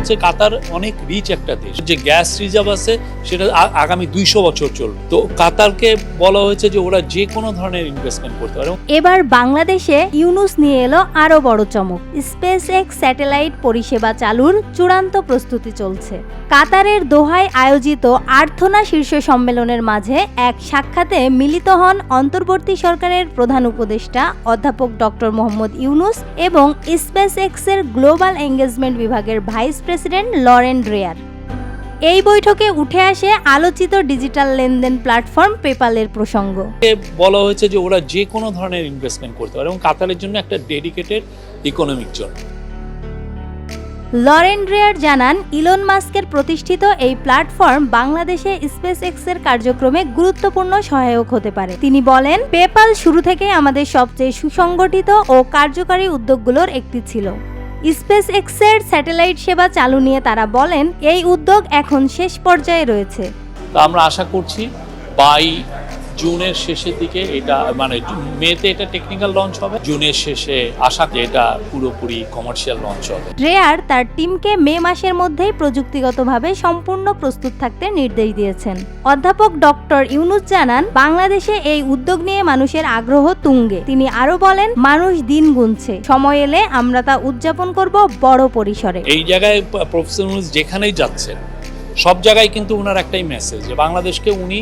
হচ্ছে কাতার অনেক রিচ একটা দেশ। যে গ্যাস রিজার্ভ আছে, সেটা আগামী দুইশো বছর চলবে। তো কাতারকে বলা হয়েছে যে ওরা যে কোনো ধরনের ইনভেস্টমেন্ট করতে পারে। এবার বাংলাদেশে ইউনুস নিয়ে এলো আরও বড় চমক। স্পেস এক্স স্যাটেলাইট পরিষেবা চালুর চূড়ান্ত প্রস্তুতি চলছে। কাতারের দোহায় আয়োজিত আর্থনা শীর্ষ সম্মেলনের মাঝে এক সাক্ষাতে মিলিত হন অন্তর্বর্তী সরকারের প্রধান উপদেষ্টা অধ্যাপক ডক্টর মোহাম্মদ ইউনুস এবং স্পেস এক্সের গ্লোবাল এঙ্গেজমেন্ট বিভাগের ভাইস প্রেসিডেন্ট লরেন ড্রেয়ার। এই বৈঠকে উঠে আসে আলোচিত ডিজিটাল লেনদেন প্ল্যাটফর্ম পেপালের প্রসঙ্গ। বলা হয়েছে যে ওরা যে কোনো ধরনের ইনভেস্টমেন্ট করতে পারে এবং কাতারের জন্য একটা dedicated economic zone Lauren Dreyer জানান ইলন মাস্কের প্রতিষ্ঠিত এই প্ল্যাটফর্ম বাংলাদেশে স্পেস এক্সের কার্যক্রমে গুরুত্বপূর্ণ সহায়ক হতে পারে। তিনি বলেন পেপাল শুরু থেকে আমাদের সবচেয়ে সুসংগঠিত ও কার্যকারী উদ্যোগগুলোর একটি ছিল। স্পেস এক্সের স্যাটেলাইট সেবা চালু নিয়ে তারা বলেন, এই উদ্যোগ এখন শেষ পর্যায়ে রয়েছে। আমরা আশা করছি বাই জুনের শেষের দিকে এটা মানে মেতে এটা টেকনিক্যাল লঞ্চ হবে। জুনের শেষে আশা করি এটা পুরোপুরি কমার্শিয়াল লঞ্চ হবে। ড্রেয়ার তার টিমকে মে মাসের মধ্যেই প্রযুক্তিগতভাবে সম্পূর্ণ প্রস্তুত থাকতে নির্দেশ দিয়েছেন। অধ্যাপক ডক্টর ইউনুস জানান বাংলাদেশে এই উদ্যোগ নিয়ে মানুষের আগ্রহ তুঙ্গে। তিনি আরও বলেন মানুষ দিন গুনছে। সময় এলে আমরা তা উদযাপন করব বড় পরিসরে। এই জায়গায় প্রফেশনাল যেখানেই যাচ্ছেন সব জায়গায় কিন্তু ওনার একটাই মেসেজ যে বাংলাদেশকে উনি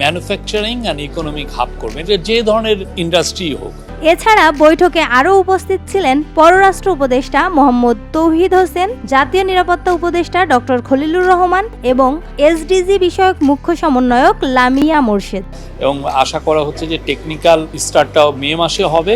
ম্যানুফ্যাকচারিং অ্যান্ড ইকোনমিক হাব করবে এটা যে ধরনের ইন্ডাস্ট্রি হোক। এছাড়া বৈঠকে আরও উপস্থিত ছিলেন পররাষ্ট্র উপদেষ্টা মোহাম্মদ তৌহিদ হোসেন জাতীয় নিরাপত্তা উপদেষ্টা ডক্টর খলিলুর রহমান এবং এসডিজি বিষয়ক মুখ্য সমন্বয়ক লামিয়া মোর্শেদ। এবং আশা করা হচ্ছে যে টেকনিক্যাল স্টার্টটাও মে মাসে হবে।